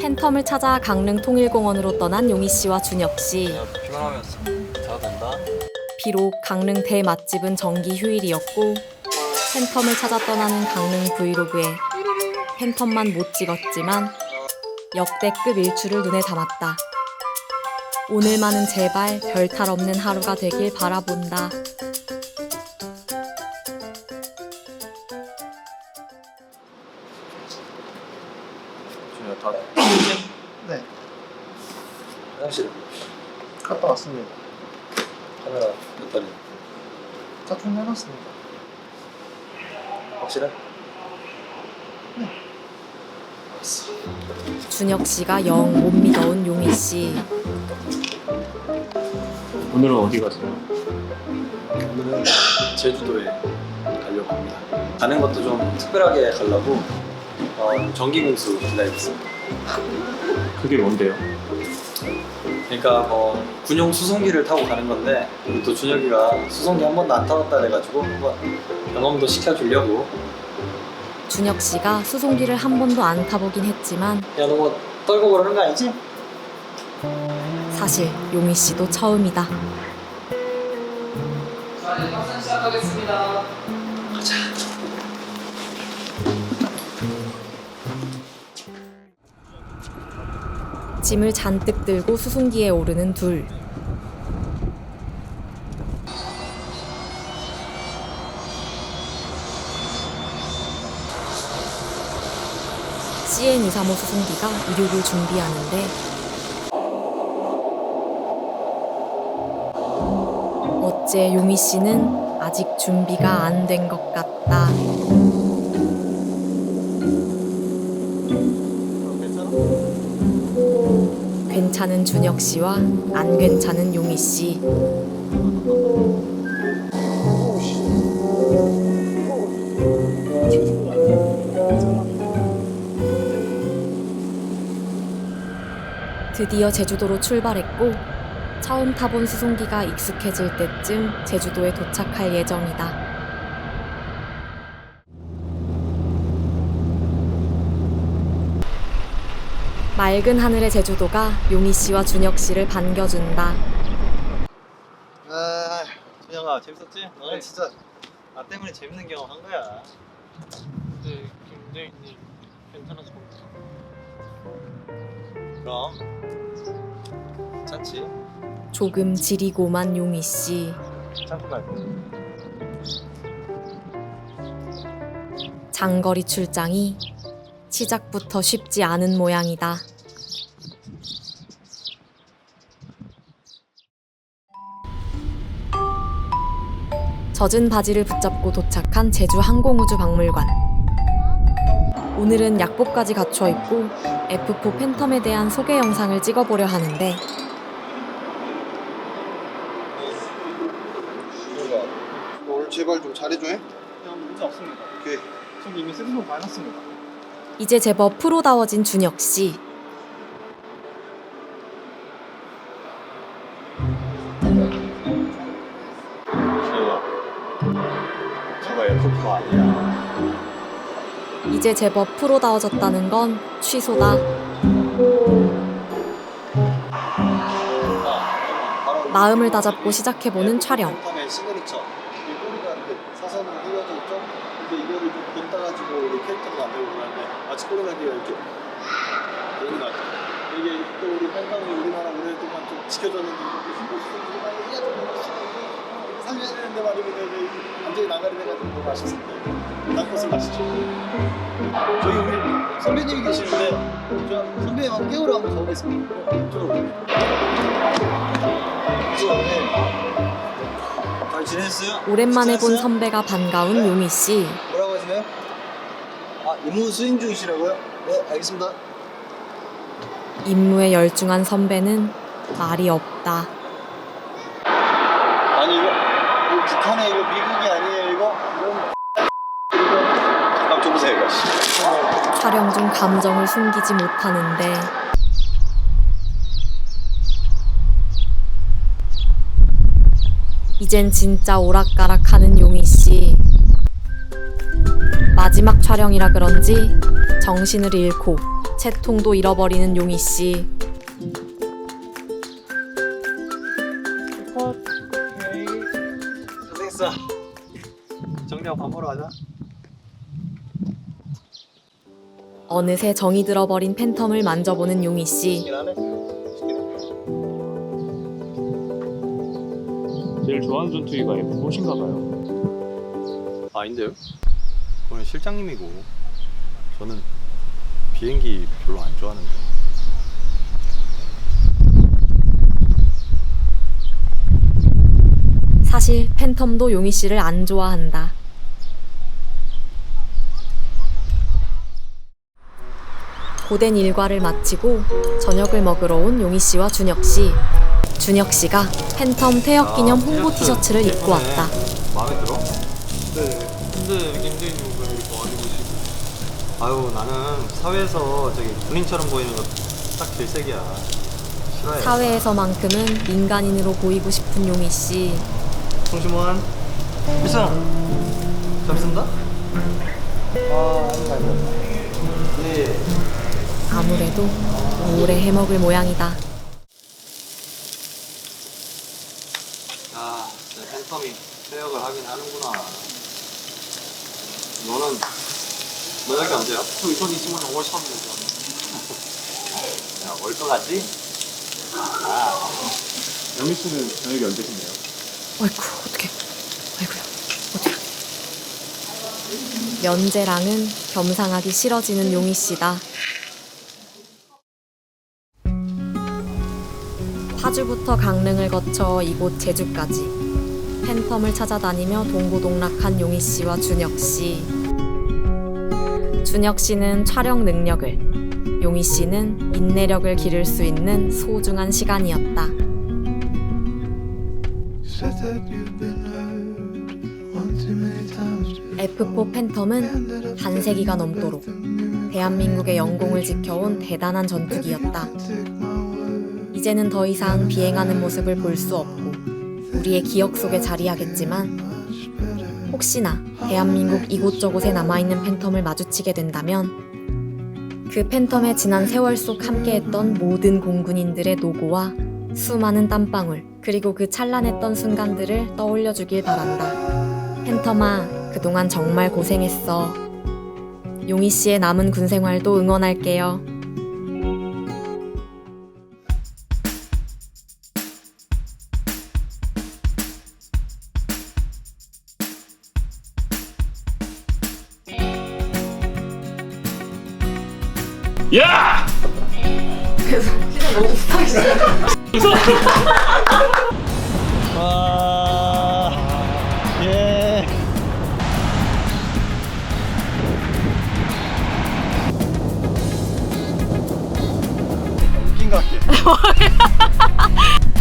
팬텀을 찾아 강릉 통일공원으로 떠난 용희 씨와 준혁 씨. 그냥 피곤하면 자도 된다. 비록 강릉 대맛집은 정기 휴일이었고 팬텀을 찾아 떠나는 강릉 브이로그에 팬텀만 못 찍었지만 역대급 일출을 눈에 담았다. 오늘만은 제발 별탈 없는 하루가 되길 바라본다. 화장실 갔다 왔습니다. 카메라 몇 달이 다 충전해놨습니다. 확실해? 준혁 씨가 영 못 믿어온 용희 씨. 오늘은 어디 가세요? 오늘은 제주도에 가려고 합니다. 가는 것도 좀 특별하게 가려고 어, 전기공수 기다리고 있습니다. 그게 뭔데요? 그러니까 뭐 군용 수송기를 타고 가는 건데 우리 또 준혁이가 수송기 한 번도 안 타봤다 그래가지고 한번 경험도 시켜주려고 준혁 씨가 수송기를 한 번도 안 타보긴 했지만 야 너 뭐 떨고 그러는 거 아니지? 사실 용희 씨도 처음이다. 짐을 잔뜩 들고 수송기에 오르는 둘. CN235 수송기가 이륙을 준비하는데 어째 용희 씨는 아직 준비가 안 된 것 같다. 괜찮은 준혁 씨와 안 괜찮은 용희 씨. 드디어 제주도로 출발했고 처음 타본 수송기가 익숙해질 때쯤 제주도에 도착할 예정이다. 맑은 하늘의 제주도가 용희 씨와 준혁 씨를 반겨준다. 아, 준혁아 재밌었지? 너는 진짜 나 때문에 재밌는 경험 한 거야. 네, 김대희님 괜찮았을 것 같아요. 그럼 괜찮지? 조금 지리고만 용희 씨. 참고 말고. 장거리 출장이 시작부터 쉽지 않은 모양이다. 젖은 바지를 붙잡고 도착한 제주 항공우주 박물관. 오늘은 약복까지 갖춰 있고 F4 팬텀에 대한 소개 영상을 찍어보려 하는데 제발 좀 잘해줘. 해? 그냥 문제 없습니다. 오케이. 전 이미 쓰리손 많았습니다. 이제 제법 프로다워진 준혁 씨. 준혁아, 저거 F4 아니야. 이제 제법 프로다워졌다는 건 취소다. 마음을 다잡고 시작해보는 촬영. 이 꼬리가 이렇게 사선으로 휘어져 있죠? 근데 이거를 좀 본따가지고 우리 캐릭터도 만들고 그러는데 꼬리나기가 이렇게 것 같아요. 이게 또 우리 팬텀이 우리나라 오랫동안 좀 지켜줬는데 이렇게 힘들었으니까 이게 좀 살려야 되는데 말이면 이제 완전히 나가리 돼가지고 너무 아쉽습니다. 딴 것을 마시죠. 저희 우리 선배님이 계시는데 저 선배님 한번 깨우러 한번 가보겠습니다. 이쪽으로. 잘 지냈어요? 오랜만에 본 선배가 반가운 용희 씨. 임무 수행 중이시라고요? 네 알겠습니다. 임무에 열중한 선배는 말이 없다. 아니 이거, 이거 북한에 이거 미국이 아니에요 이거? 이거 아, 좀 보세요 이거. 씨. 촬영 중 감정을 숨기지 못하는데 이젠 진짜 오락가락하는 용희 씨. 마지막 촬영이라 그런지 정신을 잃고 채통도 잃어버리는 용희 씨. 고생했어. 정리하고 밥 먹으러 가자. 어느새 정이 들어버린 팬텀을 만져보는 용희 씨. 제일 좋아하는 전투기가 F4인가 봐요. 아닌데요? 그건 실장님이고 저는 비행기 별로 안 좋아하는데. 사실 팬텀도 용희 씨를 안 좋아한다. 고된 일과를 마치고 저녁을 먹으러 온 용희 씨와 준혁 씨. 준혁 씨가 팬텀 퇴역 기념 홍보 티셔츠를 입고 왔다. 마음에 들어? 네. 근데 김대인님 왜 이렇게 많이 보시고? 아유 나는 사회에서 저기 군인처럼 보이는 거 딱 질색이야. 싫어해. 사회에서만큼은 민간인으로 보이고 싶은 용희 씨. 필승 잘 쓴다? 아 아이고 예 아무래도 오래 해먹을 모양이다. 아 진짜 팬텀이 퇴역을 하긴 하는구나 너는 너 여기 언제야? 저 2020년 5월 3일이죠. 야 월등하지? 영희 씨는 저녁이 언제신데요? 아이고 어떡해. 아이고야. 어떡해. 연재랑은 겸상하기 싫어지는 용희 씨다. 파주부터 강릉을 거쳐 이곳 제주까지 팬텀을 찾아다니며 동고동락한 용희 씨와 준혁 씨. 준혁 씨는 촬영 능력을, 용희 씨는 인내력을 기를 수 있는 소중한 시간이었다. Said that you've been hurt one too many times. F4 팬텀은 반세기가 넘도록 대한민국의 영공을 지켜온 대단한 전투기였다. 이제는 더 이상 비행하는 모습을 볼 수 없고 우리의 기억 속에 자리하겠지만 혹시나 대한민국 이곳저곳에 남아있는 팬텀을 마주치게 된다면 그 팬텀의 지난 세월 속 함께했던 모든 공군인들의 노고와 수많은 땀방울 그리고 그 찬란했던 순간들을 떠올려 주길 바란다. 팬텀아, 그동안 정말 고생했어. 용희 씨의 남은 군 생활도 응원할게요. 와, 예. 웃긴 것 같아.